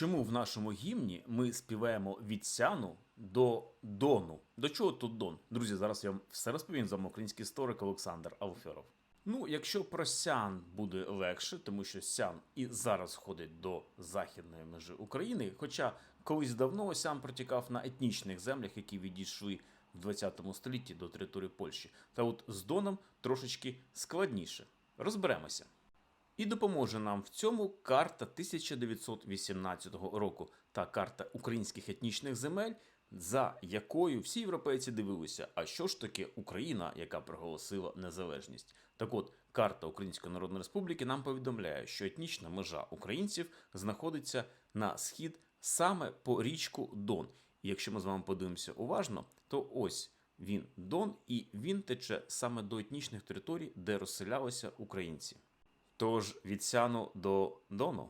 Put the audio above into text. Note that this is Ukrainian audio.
Чому в нашому гімні ми співаємо від Сяну до Дону? До чого тут Дон? Друзі, зараз я вам все розповім з вами український історик Олександр Алферов. Ну, якщо про Сян буде легше, тому що Сян і зараз входить до західної межі України, хоча колись давно Сян протікав на етнічних землях, які відійшли в 20 столітті до території Польщі. Та от з Доном трошечки складніше. Розберемося. І допоможе нам в цьому карта 1918 року та карта українських етнічних земель, за якою всі європейці дивилися, а що ж таке Україна, яка проголосила незалежність. Так от, карта Української Народної Республіки нам повідомляє, що етнічна межа українців знаходиться на схід саме по річку Дон. І якщо ми з вами подивимося уважно, то ось він Дон, і він тече саме до етнічних територій, де розселялися українці. Тож від Сяну до Дону.